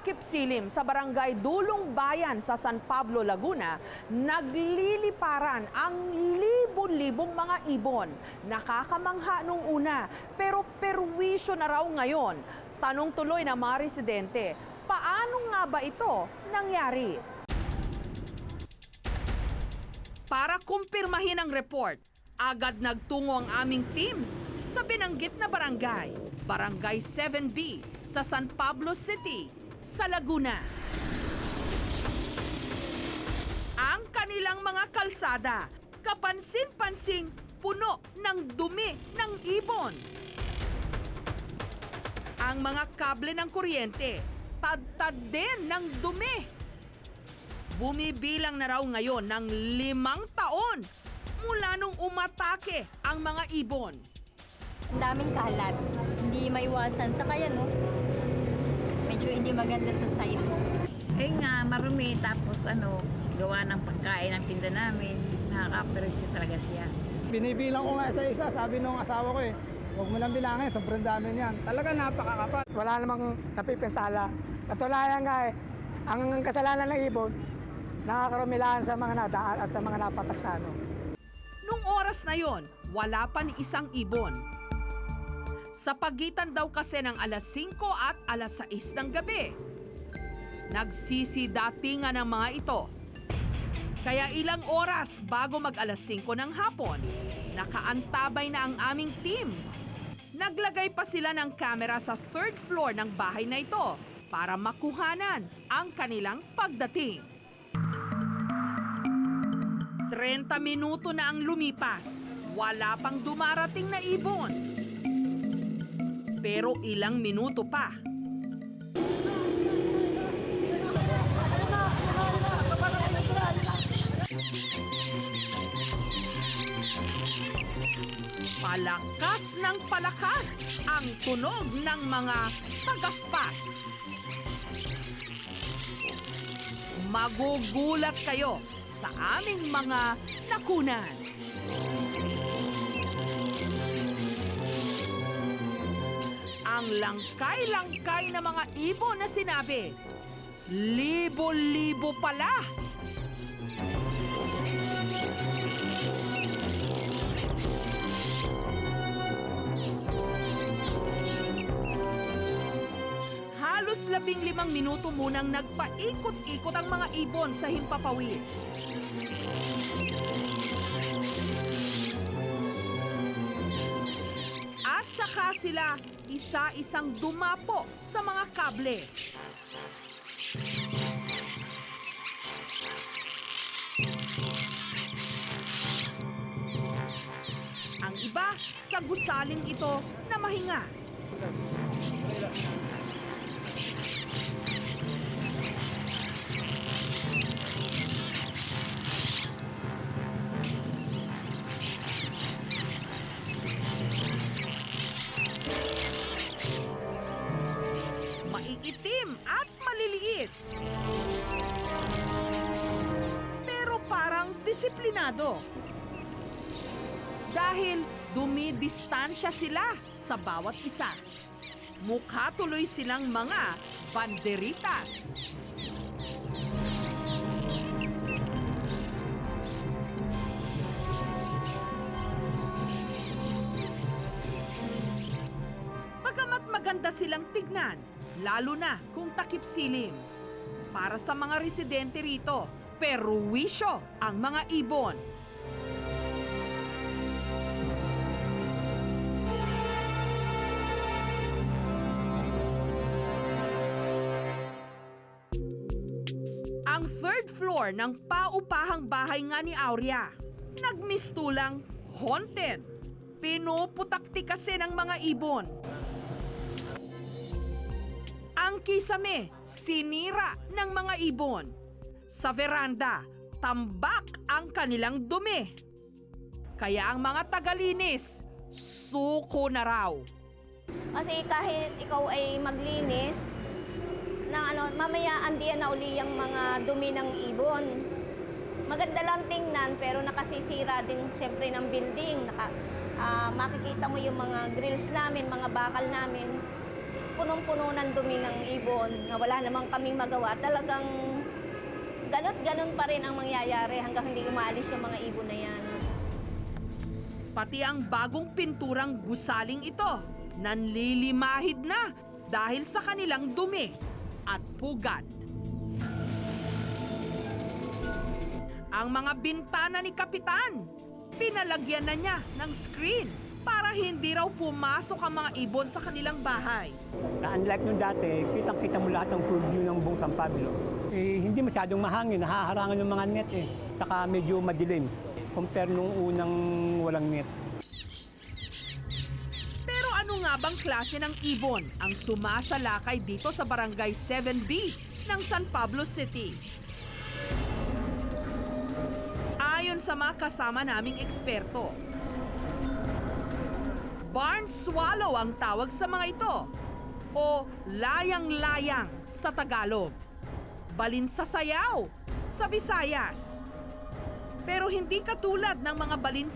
Takip Silim sa barangay Dulong Bayan sa San Pablo, Laguna, nagliliparan ang libon-libong mga ibon. Nakakamangha nung una, pero perwisyo na raw ngayon. Tanong tuloy ng mga residente, paano nga ba ito nangyari? Para kumpirmahin ang report, agad nagtungo ang aming team sa binanggit na barangay, Barangay 7B sa San Pablo City, sa Laguna. Ang kanilang mga kalsada, kapansin-pansing puno ng dumi ng ibon. Ang mga kable ng kuryente, tad-tad din ng dumi. Bumibilang na raw ngayon ng limang taon mula nung umatake ang mga ibon. Ang daming kalat. Hindi maiwasan. Saka yan, no? Medyo hindi maganda sa site. Eh nga, marumi. Tapos ano, gawa ng pagkain ng tinda namin. Nakaka-appreciate talaga siya. Binibilang ko nga sa isa, sabi nung asawa ko eh, huwag mo lang bilangin, sobrang dami niyan. Talaga napakakapat. Wala namang napipinsala. Katulayan nga eh, ang kasalanan ng ibon, nakakarumilaan sa mga nadaan at sa mga napataksano. Nung oras na yon, wala pa ni isang ibon. Sa pagitan daw kasi ng alas 5 at alas 6 ng gabi. Nagsisidatingan ang mga ito. Kaya ilang oras bago mag alas 5 ng hapon, nakaantabay na ang aming team. Naglagay pa sila ng kamera sa third floor ng bahay na ito para makuhanan ang kanilang pagdating. 30 minuto na ang lumipas. Wala pang dumarating na ibon. Pero ilang minuto pa. Palakas ng palakas ang tunog ng mga tagaspas. Magugulat kayo sa aming mga nakunan. Ang langkay-langkay na mga ibon na sinabi, libo-libo pala. Halos labing limang minuto munang nagpaikot-ikot ang mga ibon sa himpapawid. At saka sila isa-isang dumapo sa mga kable. Ang iba sa gusaling ito na mahinga. Disiplinado. Dahil dumidistansya sila sa bawat isa. Mukha tuloy silang mga banderitas. Pagamat maganda silang tignan, lalo na kung takip silim. Para sa mga residente rito, perwisyo ang mga ibon. Ang third floor ng paupahang bahay nga ni Aurea, nagmistulang haunted. Pinuputakti kasi ng mga ibon. Ang kisame, sinira ng mga ibon. Sa veranda, tambak ang kanilang dumi. Kaya ang mga tagalinis, suko na raw. Kasi kahit ikaw ay maglinis, na ano, mamaya andiyan na uli yung mga dumi ng ibon. Maganda lang tingnan pero nakasisira din siyempre ng building. Naka, ah, makikita mo yung mga grills namin, mga bakal namin. punong-puno ng dumi ng ibon na wala namang kaming magawa, talagang ganot ganon pa rin ang mangyayari hanggang hindi umaalis yung mga ibon na yan. Pati ang bagong pinturang gusaling ito, nanlilimahid na dahil sa kanilang dumi at pugad. Ang mga bintana ni Kapitan, pinalagyan na niya ng screen para hindi raw pumasok ang mga ibon sa kanilang bahay. Na unlike nung dati, kitang-kita mo lahat ng full view ng buong San Pablo. Eh, hindi masyadong mahangin, nahaharangan yung mga net eh. Saka medyo madilim compare nung unang walang net. Pero ano nga bang klase ng ibon ang sumasalakay dito sa Barangay 7B ng San Pablo City? Ayon sa mga kasama naming eksperto, barn swallow ang tawag sa mga ito o layang-layang sa Tagalog. Balin sa Visayas. Pero hindi katulad ng mga balin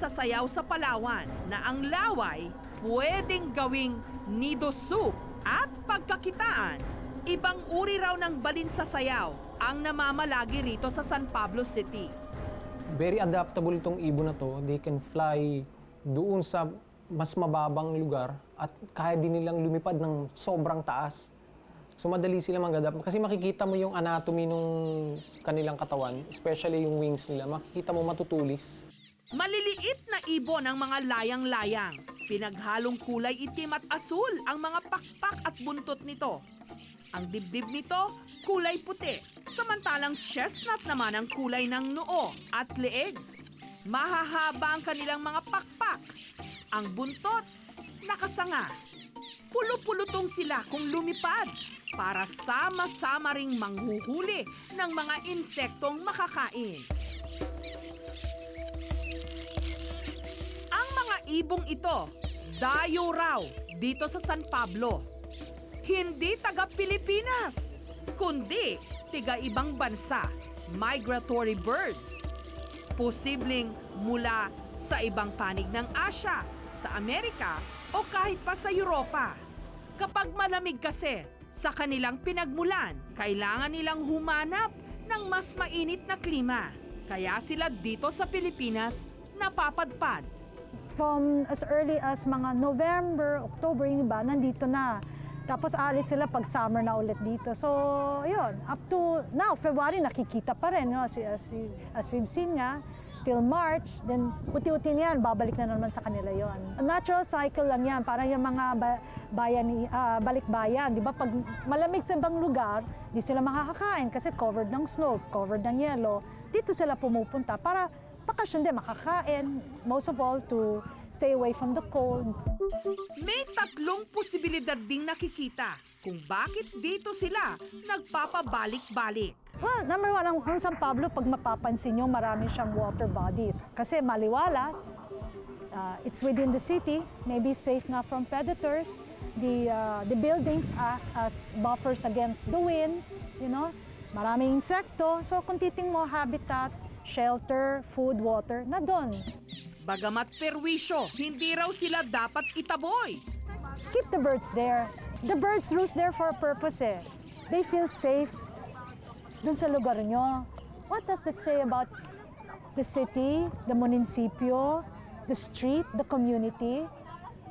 sa Palawan na ang laway pwedeng gawing nido soup at pagkakitaan. Ibang uri raw ng balin sa sayaw ang namamalagi rito sa San Pablo City. very adaptable itong ibon na to. They can fly doon sa mas mababang lugar at kaya din nilang lumipad ng sobrang taas. So madali sila mag-adapt. Kasi makikita mo yung anatomy ng kanilang katawan, especially yung wings nila. Makikita mo matutulis. Maliliit na ibon ang mga layang-layang. Pinaghalong kulay itim at asul ang mga pakpak at buntot nito. Ang dibdib nito, kulay puti. Samantalang chestnut naman ang kulay ng noo at leeg. Mahahaba ang kanilang mga pakpak. Ang buntot, nakasanga. Pulo-pulutong sila kung lumipad para sama-sama ring manghuhuli ng mga insektong makakain. Ang mga ibong ito, dayo raw dito sa San Pablo. Hindi taga Pilipinas, kundi tiga ibang bansa, migratory birds. Posibleng mula sa ibang panig ng Asya, sa Amerika o kahit pa sa Europa. Kapag malamig kasi sa kanilang pinagmulan, kailangan nilang humanap ng mas mainit na klima. Kaya sila dito sa Pilipinas napapadpad. from as early as mga November, October, yung iba, nandito na. Tapos alis sila pag summer na ulit dito. So, yun, up to now, February, nakikita pa rin. No? As, as, as we've seen nga, till March, then uti-uti niyan, babalik na naman sa kanila yon. Natural cycle lang yan, parang yung mga ba- bayan, ah, balik-bayan. Di ba? Pag malamig sa ibang lugar, di sila makakakain kasi covered ng snow, covered ng yelo. Dito sila pumupunta para bakasyon din, makakain. Most of all, to stay away from the cold. May tatlong posibilidad ding nakikita kung bakit dito sila nagpapabalik-balik. Well, number one, ang, ang San Pablo, pag mapapansin nyo, marami siyang water bodies. Kasi maliwalas, uh, it's within the city, maybe safe nga from predators. The, uh, the buildings act as buffers against the wind, you know. Maraming insekto. So kung titing mo, habitat, shelter, food, water, na doon. Bagamat perwisyo, hindi raw sila dapat itaboy. keep the birds there. The birds roost there for a purpose eh. They feel safe dun sa lugar nyo. What does it say about the city, the munisipyo, the street, the community?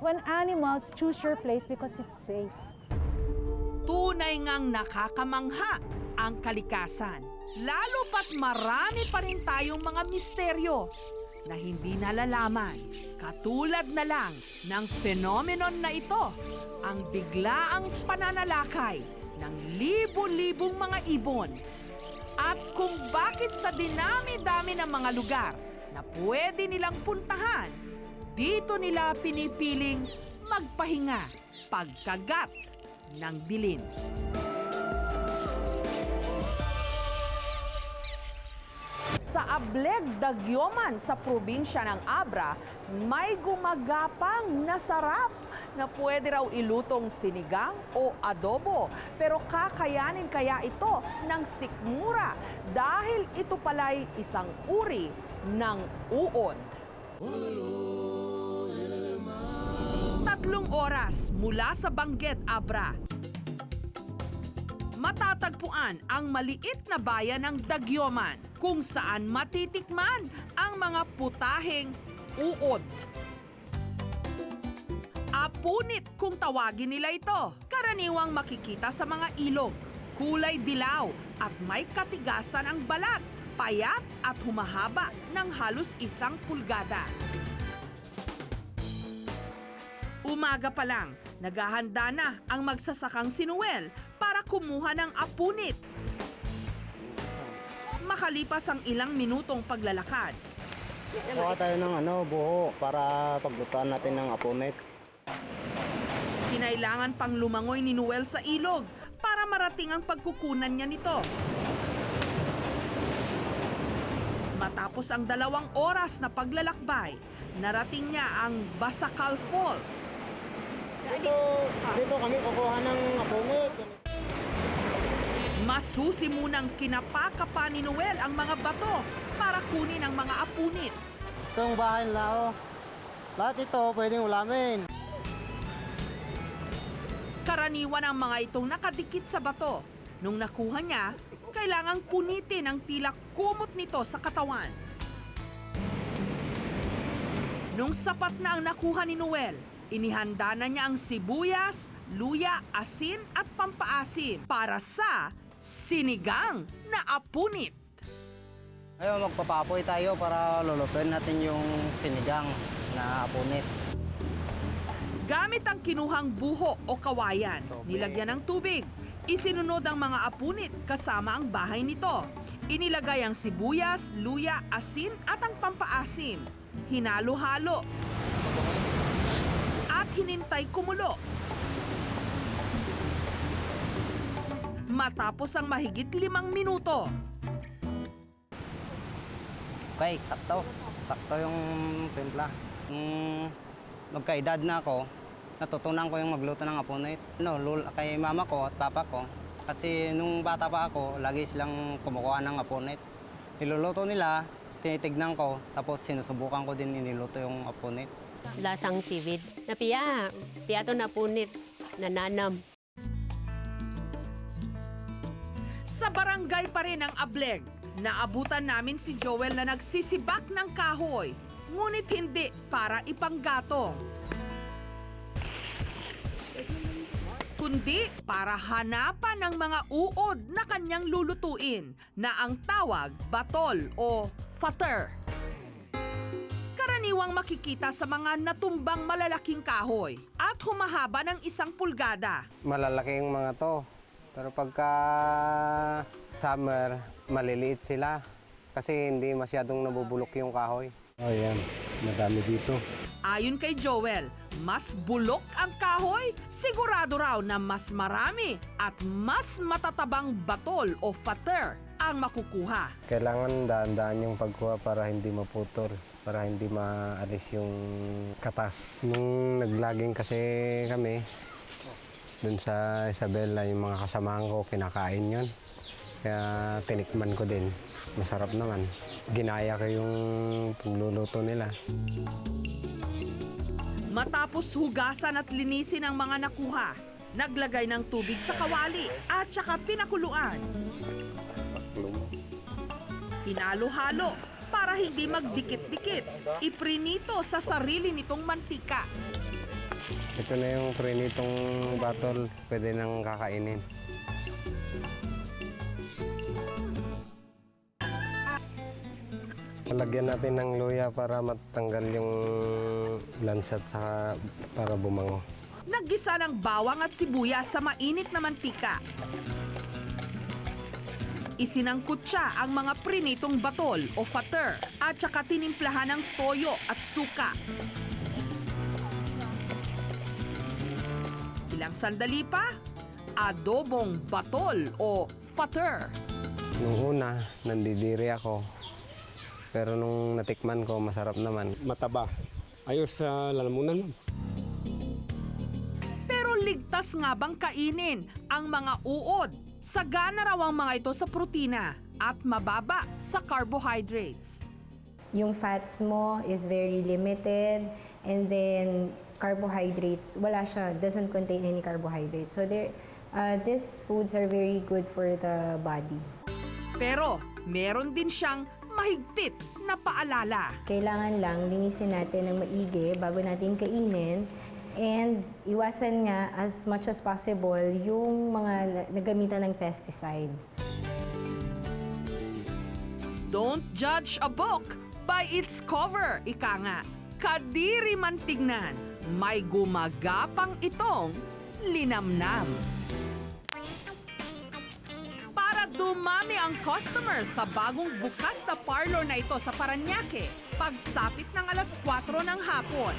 When animals choose your place because it's safe. Tunay ngang nakakamangha ang kalikasan. Lalo pat marami pa rin tayong mga misteryo na hindi nalalaman. Katulad na lang ng phenomenon na ito, ang biglaang pananalakay ng libo-libong mga ibon. At kung bakit sa dinami-dami ng mga lugar na pwede nilang puntahan, dito nila pinipiling magpahinga pagkagat ng dilin. Sa Ableg, Dagyoman sa probinsya ng Abra, may gumagapang na sarap na pwede raw ilutong sinigang o adobo. Pero kakayanin kaya ito ng sikmura dahil ito pala'y isang uri ng uod. Tatlong oras mula sa Bangged, Abra. Matatagpuan ang maliit na bayan ng Dagyoman kung saan matitikman ang mga putaheng uod. Apunit kung tawagin nila ito. Karaniwang makikita sa mga ilog. Kulay dilaw at may katigasan ang balat, payat at humahaba ng halos isang pulgada. Umaga pa lang, naghahanda na ang magsasakang si Noel para kumuha ng apunit. Makalipas ang ilang minutong paglalakad, Kuha tayo ng ano, buho para paglutuan natin ng apunit. kinailangan pang lumangoy ni Noel sa ilog para marating ang pagkukunan niya nito. Matapos ang dalawang oras na paglalakbay, narating niya ang Basakal Falls. Dito, dito kami kukuha ng. Masusi munang kinapaka pa ni Noel ang mga bato para kunin ang mga apunit. Itong bahay nila, oh. Lahat ito pwedeng ulamin. Karaniwan ang mga itong nakadikit sa bato. Nung nakuha niya, kailangang punitin ang tila kumot nito sa katawan. Nung sapat na ang nakuha ni Noel, inihanda na niya ang sibuyas, luya, asin at pampaasim para sa sinigang na apunit. Ngayon magpapapoy tayo para lulutuin natin yung sinigang na apunit. Gamit ang kinuhang buho o kawayan, nilagyan ng tubig. Isinunod ang mga apunit kasama ang bahay nito. Inilagay ang sibuyas, luya, asin at ang pampaasim. Hinalo-halo. At hinintay kumulo. Matapos ang mahigit limang minuto, Okay, sakto. Sakto yung timpla. Nung magkaedad na ako, natutunan ko yung magluto ng apunit. No, lul kay mama ko at papa ko. Kasi nung bata pa ako, lagi silang kumukuha ng apunit. Niluluto nila, tinitignan ko, tapos sinusubukan ko din iniluto yung apunit. lasang sivid. Napiya, piya to na punit, nananam. Sa barangay pa rin ang Ableg, naabutan namin si Joel na nagsisibak ng kahoy. Ngunit hindi para ipanggatong. Kundi para hanapan ng mga uod na kanyang lulutuin na ang tawag batol o fater. Karaniwang makikita sa mga natumbang malalaking kahoy at humahaba ng isang pulgada. Malalaki yung mga to. Pero pagka summer, maliliit sila. Kasi hindi masyadong nabubulok yung kahoy. Oh, yan. Madami dito. Ayon kay Joel, mas bulok ang kahoy, sigurado raw na mas marami at mas matatabang batol o fater ang makukuha. Kailangan daan-daan yung pagkuha para hindi maputol, para hindi maalis yung katas. Nung naglaging kasi kami, dun sa Isabela, yung mga kasamahan ko, kinakain yon. Kaya tinikman ko din. Masarap naman. Ginaya ko yung pagluluto nila. Matapos hugasan at linisin ang mga nakuha, naglagay ng tubig sa kawali at saka pinakuluan. Hinalo-halo para hindi magdikit-dikit. Iprinito sa sarili nitong mantika. Ito na yung prinitong batol, pwede nang kakainin. Lagyan natin ng luya para matanggal yung lansat sa para bumango. Naggisa ng bawang at sibuyas sa mainit na mantika. Isinangkot siya ang mga prinitong batol o fater at saka tinimplahan ng toyo at suka. Ilang sandali pa, adobong batol o fater. Nung una, nandidiri ako. Pero nung natikman ko, masarap naman. Mataba. Ayos sa lalamunan. Pero ligtas nga bang kainin ang mga uod? Sagana raw ang mga ito sa protina at mababa sa carbohydrates. yung fats mo is very limited and then carbohydrates wala siya doesn't contain any carbohydrates so there Uh, these foods are very good for the body. Pero meron din siyang mahigpit na paalala. Kailangan lang linisin natin ng maigi bago natin kainin and iwasan nga as much as possible yung mga na- nagamitan ng pesticide. Don't judge a book by its cover, ika nga. Kadiri man tignan, may gumagapang itong linamnam. Para dumami ang customer sa bagong bukas na parlor na ito sa Paranaque, pagsapit ng alas 4 ng hapon,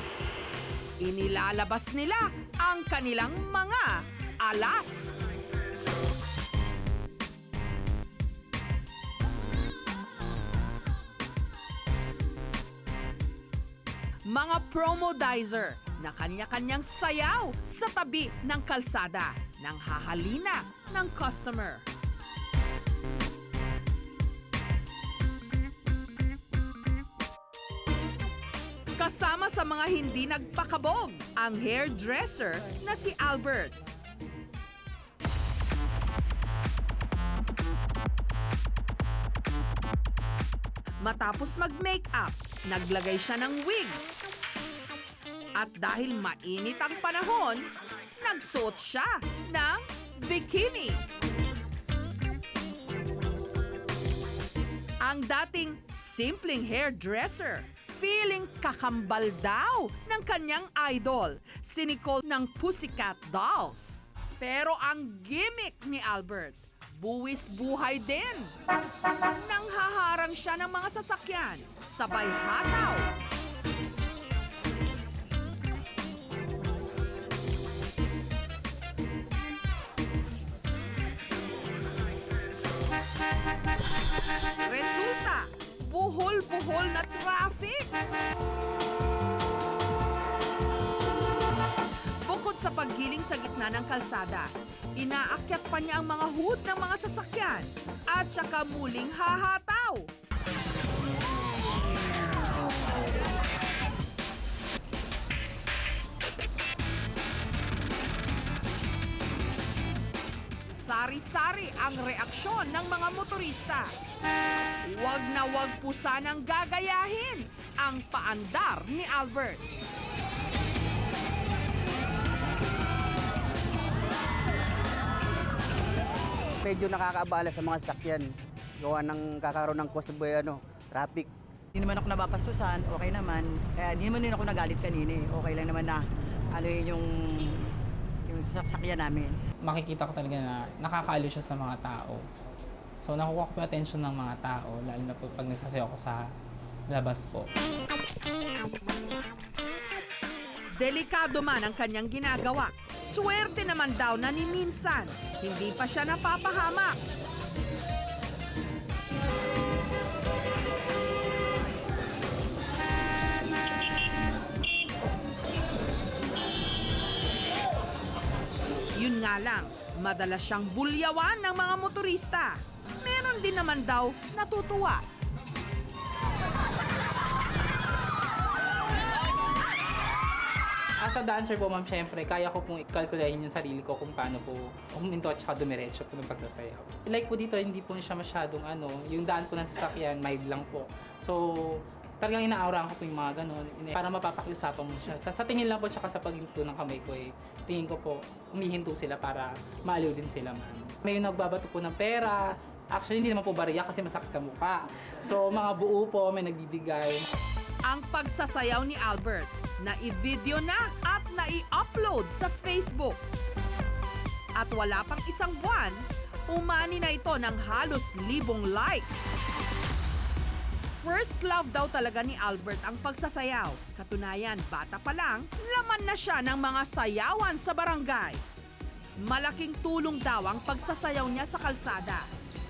inilalabas nila ang kanilang mga alas. Mga promodizer na kanya-kanyang sayaw sa tabi ng kalsada ng hahalina ng customer. Kasama sa mga hindi nagpakabog, ang hairdresser na si Albert. Matapos mag-makeup, naglagay siya ng wig. At dahil mainit ang panahon, nagsuot siya ng bikini. Ang dating simpleng hairdresser, feeling kakambal daw ng kanyang idol, si Nicole ng Pussycat Dolls. Pero ang gimmick ni Albert, buwis buhay din. Nang haharang siya ng mga sasakyan, sabay hataw. Buhol-buhol na traffic. Bukod sa paggiling sa gitna ng kalsada, inaakyat pa niya ang mga hood ng mga sasakyan at saka muling hahataw. Sari-sari ang reaksyon ng mga motorista. Huwag na huwag po sanang gagayahin ang paandar ni Albert. medyo nakakaabala sa mga sasakyan. Gawa ng kakaroon ng cost boy, ano, traffic. Hindi naman ako nabapastusan, okay naman. Kaya hindi naman din ako nagalit kanina eh. Okay lang naman na ano yun yung, yung sasakyan namin. makikita ko talaga na nakakaaliw siya sa mga tao. So nakukuha ko yung attention ng mga tao, lalo na po pag nagsasayaw ko sa labas po. Delikado man ang kanyang ginagawa. Swerte naman daw na ni minsan, hindi pa siya napapahamak. Yun nga lang, madalas siyang bulyawan ng mga motorista. Meron din naman daw natutuwa As a dancer po, ma'am, syempre, kaya ko pong i-calculatein yung sarili ko kung paano po huminto at saka dumiretso po ng pagsasayaw. Like po dito, hindi po siya masyadong ano, yung daan po ng sasakyan, mild lang po. So, talagang inaaurahan ko po yung mga ganun ine- para mapapakiusapan mo siya. Sa, sa tingin lang po tsaka sa paghinto ng kamay ko eh, tingin ko po, umihinto sila para maaliw din sila, ma'am. May nagbabato po ng pera, Actually, hindi naman po bariya kasi masakit sa mukha. So, mga buo po, may nagbibigay. ang pagsasayaw ni Albert na i-video na at na i-upload sa Facebook. At wala pang isang buwan, umani na ito ng halos libong likes. First love daw talaga ni Albert ang pagsasayaw. Katunayan, bata pa lang, laman na siya ng mga sayawan sa barangay. Malaking tulong daw ang pagsasayaw niya sa kalsada.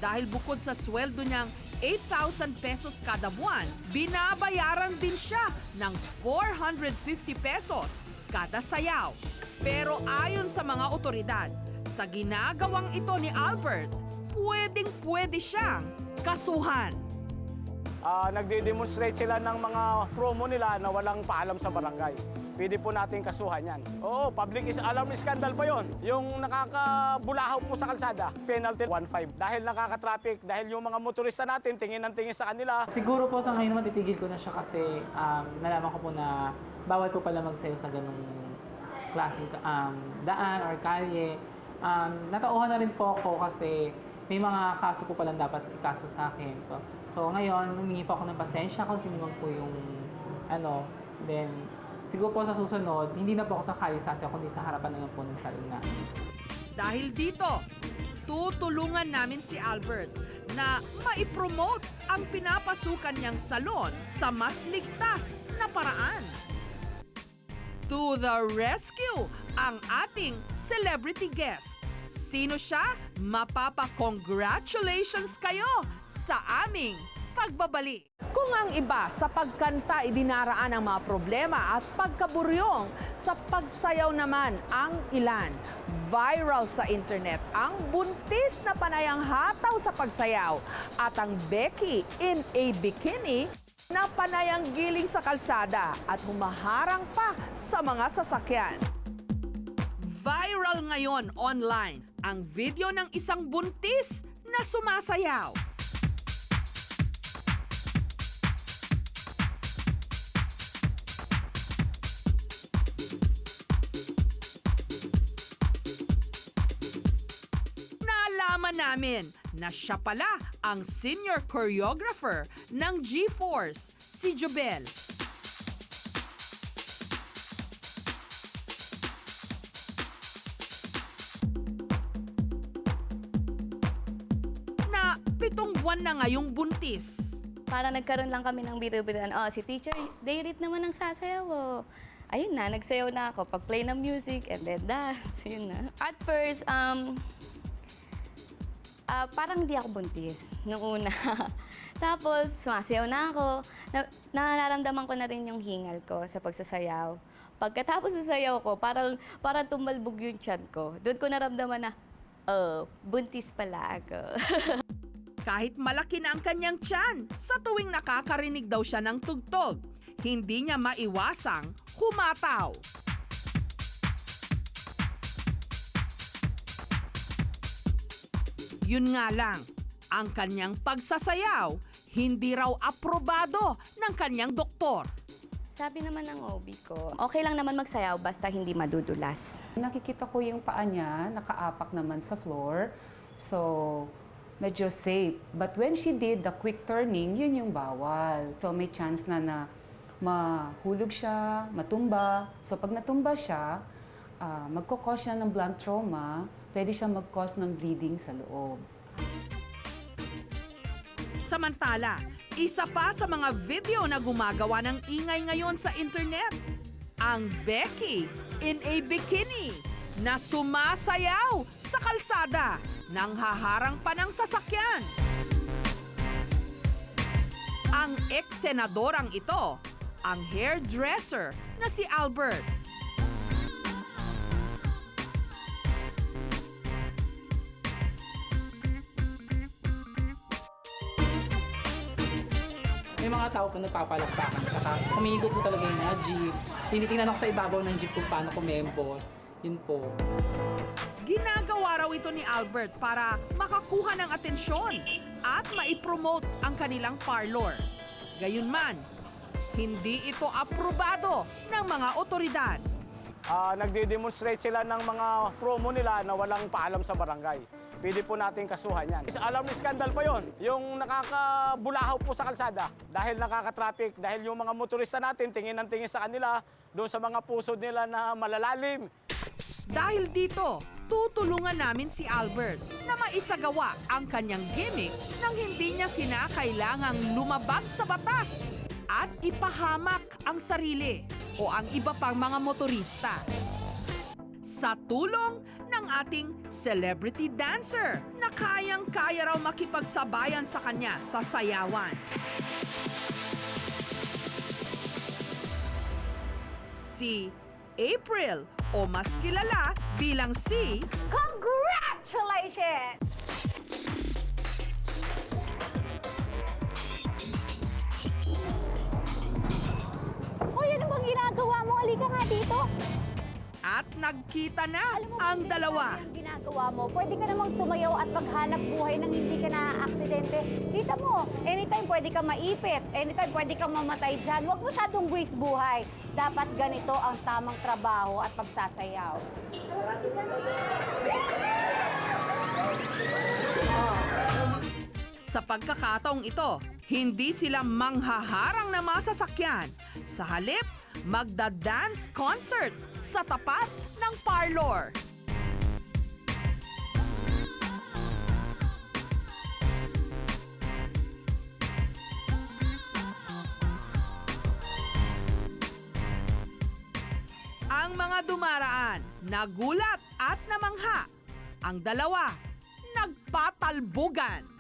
Dahil bukod sa sweldo niyang 8,000 pesos kada buwan, binabayaran din siya ng 450 pesos kada sayaw. Pero ayon sa mga otoridad, sa ginagawang ito ni Albert, pwedeng pwede siyang kasuhan. Ah, nagde-demonstrate sila ng mga promo nila na walang paalam sa barangay. Pwede po natin kasuhan yan. Oo, public is alarm scandal pa yon. Yung nakakabulahaw po sa kalsada, penalty 1.5. Dahil nakaka-traffic, dahil yung mga motorista natin tingin ng tingin sa kanila, Siguro po sa ngayon naman titigil ko na siya kasi um, nalaman ko po na bawal po pala magsayo sa ganung klaseng um, daan or kalye. Um, natauhan na rin po ako kasi may mga kaso po palang dapat ikaso sa akin. So, so ngayon, humingi po ako ng pasensya kung sino po yung ano, then siguro po sa susunod, hindi na po ako sa kalisasya kundi sa harapan na lang po ng salon na. Dahil dito, tutulungan namin si Albert na maipromote ang pinapasukan niyang salon sa mas ligtas na paraan. To the rescue, ang ating celebrity guest. Sino siya? Mapapa-congratulations kayo sa aming pagbabalik. Kung ang iba sa pagkanta ay dinaraan ang mga problema at pagkaburyong, sa pagsayaw naman ang ilan. Viral sa internet ang buntis na panayang hataw sa pagsayaw at ang Becky in a bikini na panayang giling sa kalsada at humaharang pa sa mga sasakyan. Viral ngayon online ang video ng isang buntis na sumasayaw. Nalaman namin na siya pala ang senior choreographer ng G-Force, si Jubel. Buwan na ngayong buntis. Para nagkaroon lang kami ng biro-biroan. Oh, si teacher, Dayrit naman ang sasayaw. Oh. Ayun na, nagsayaw na ako. Pag-play ng music and then dance. Yun na. At first, um, ah, parang hindi ako buntis nung una. Tapos, sumasayaw na ako. Na, nararamdaman ko na rin yung hingal ko sa pagsasayaw. Pagkatapos sayaw ko, parang, parang tumalbog yung tiyan ko. Doon ko naramdaman na, oh, buntis pala ako. Kahit malaki na ang kanyang tiyan, sa tuwing nakakarinig daw siya ng tugtog, hindi niya maiwasang humataw. Yun nga lang, ang kanyang pagsasayaw hindi raw aprobado ng kanyang doktor. Sabi naman ng OB ko, okay lang naman magsayaw basta hindi madudulas. Nakikita ko yung paa niya, nakaapak naman sa floor. So, medyo safe. But when she did the quick turning, yun yung bawal. So, may chance na na mahulog siya, matumba. So, pag natumba siya, uh, magkakos siya ng blunt trauma, pwede siya mag-cause ng bleeding sa loob. Samantala, isa pa sa mga video na gumagawa ng ingay ngayon sa internet, ang Becky in a bikini na sumasayaw sa kalsada nang haharang pa ng sasakyan. Ang ex-senadorang ito, ang hairdresser na si Albert. May mga tao po nagpapalakpakan. Tsaka humihigo po talaga yung mga jeep. Tinitingnan ako sa ibabaw ng jeep kung paano kumembo. Yun po. Ginagawa raw ito ni Albert para makakuha ng atensyon at maipromote ang kanilang parlor. Gayunman, hindi ito aprobado ng mga otoridad. Ah, nagde-demonstrate sila ng mga promo nila na walang paalam sa barangay. Pwede po natin kasuhan yan. Is alarm scandal pa yon. Yung nakakabulahaw po sa kalsada dahil nakaka-traffic, dahil yung mga motorista natin tingin ng tingin sa kanila doon sa mga pusod nila na malalalim. Dahil dito, tutulungan namin si Albert na maisagawa ang kanyang gimmick nang hindi niya kinakailangang lumabag sa batas at ipahamak ang sarili o ang iba pang mga motorista. Sa tulong ng ating celebrity dancer na kayang-kaya raw makipagsabayan sa kanya sa sayawan. Si April o mas kilala bilang si... Congratulations! Hoy, ano bang ginagawa mo? Alika nga dito. At nagkita na ang dalawa. Ang ginagawa mo, pwede ka namang sumayaw at maghanap buhay nang hindi ka na-aksidente. Kita mo, anytime pwede ka maipit, anytime pwede kang mamatay dyan. Huwag masyadong waste buhay. Dapat ganito ang tamang trabaho at pagsasayaw. Sa pagkakataong ito, hindi sila manghaharang na masasakyan. Sa halip, magda-dance concert sa tapat ng parlor. Ang mga dumaraan, nagulat at namangha. Ang dalawa, nagpatalbugan.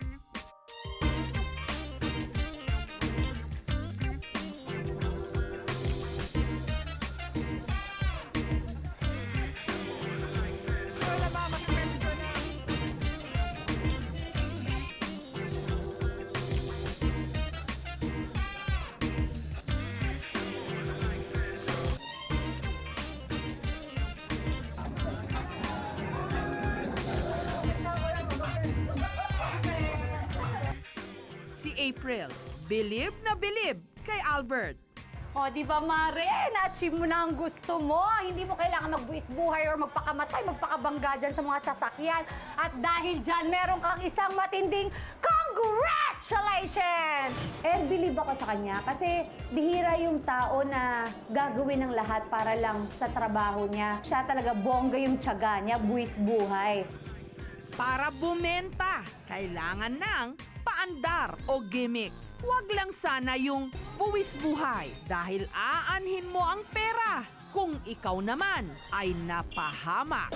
April, believe na believe kay Albert. O, di ba, Mare? Na-achieve mo na ang gusto mo. Hindi mo kailangan magbuwis buhay or magpakamatay, magpakabangga dyan sa mga sasakyan. At dahil dyan, meron kang isang matinding congratulations! And believe ako sa kanya kasi bihira yung tao na gagawin ng lahat para lang sa trabaho niya. Siya talaga bongga yung tiyaga niya, buwis buhay. Para bumenta, kailangan ng paandar o gimmick. Huwag lang sana yung buwis buhay dahil aanhin mo ang pera kung ikaw naman ay napahamak.